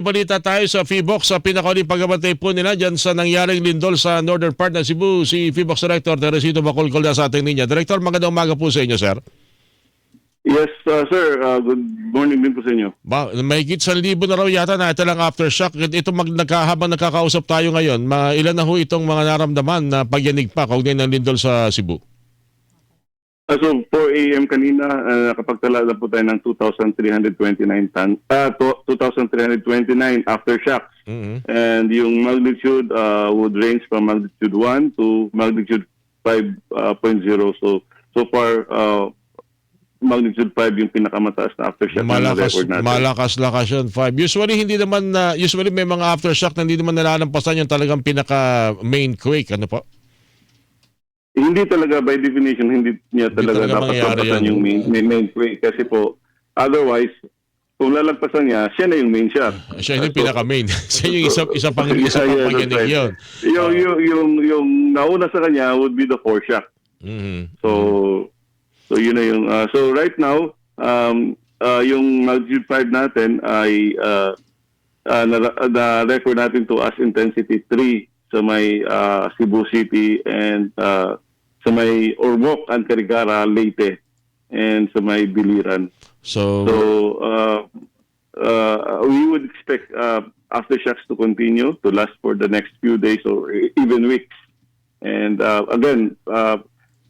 Balita tayo sa Feebox sa pinakauling pagbabantay po nila dyan sa nangyaring lindol sa northern part ng Cebu. Si Feebox Director Teresito Bacolcol na sa ating linya. Director, magandang umaga po sa inyo, sir. Yes, uh, sir. Uh, good morning din po sa inyo. Ba, may higit sa libo na raw yata na ito lang aftershock. Ito mag, nagka, habang nakakausap tayo ngayon, ma, ilan na ho itong mga naramdaman na pagyanig pa kaugnay ng lindol sa Cebu? As of 4 a.m. kanina, uh, nakapagtala na po tayo ng 2,329 ton, uh, to- 2,329 aftershocks. Mhm. And yung magnitude uh, would range from magnitude 1 to magnitude 5.0. so, so far, uh, magnitude 5 yung pinakamataas na aftershock na Malakas, record natin. malakas-lakas yun. Five. Usually, hindi naman, na usually may mga aftershock na hindi naman nalalampasan yung talagang pinaka main quake. Ano po? Hindi talaga by definition hindi niya Hindi talaga talaga dapat yan. yung main, main, main quake kasi po otherwise kung lalagpasan niya siya na yung main shock. Siya yung So, pinaka main. Siya yung isa, isa pang, Yeah, isa pang yeah, that's pagyanig right. yun. Yung, yung, yung, yung nauna sa kanya would be the foreshock. Mhm. So, so yun na yung, uh, so right now, um, uh, yung magnitude 5 natin ay uh, uh, na, na natin to as intensity 3 sa may uh, Cebu City and uh, sa may Ormoc and Carigara, Leyte and sa may Biliran. So, So uh, uh, we would expect uh, aftershocks to continue to last for the next few days or even weeks. And uh, again, uh,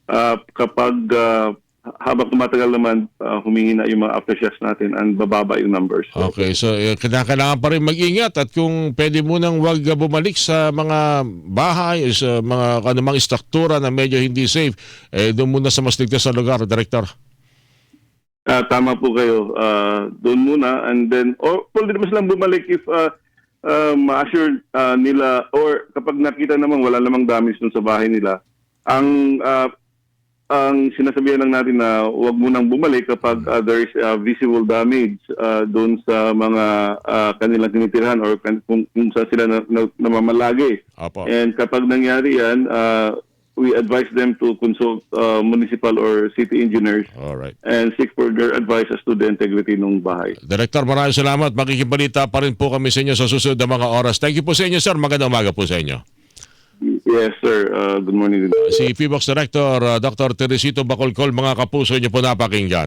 uh, kapag uh, habang tumatagal naman, uh, humihina yung mga aftershocks natin and bababa yung numbers. So, okay. So, eh, kailangan pa rin mag-ingat at kung pwede mo nang wag uh, bumalik sa mga bahay, sa mga anumang struktura na medyo hindi safe, eh, doon muna sa mas ligtas na lugar, Director. Ah, tama po kayo. Ah, doon muna and then or pwede naman silang bumalik if uh, uh, ma-assure ah, nila or kapag nakita naman wala namang damage dun sa bahay nila. Ang ah, ang sinasabihan lang natin na huwag munang bumalik kapag ah, there is ah, visible damage uh, doon sa mga ah, kanilang tinitirhan or kan- kung, kung saan sila na, na, namamalagi. Apo. And kapag nangyari yan, ah, we advise them to consult ah, municipal or city engineers Alright. and seek further advice as to the integrity ng bahay. Director, maraming salamat. Makikibalita pa rin po kami sa inyo sa susunod na mga oras. Thank you po sa inyo, sir. Magandang umaga po sa inyo. Yes, sir. Uh, good morning. Si PBOX Director, uh, Dr. Teresito Bacolcol, mga kapuso niyo po napakinggan.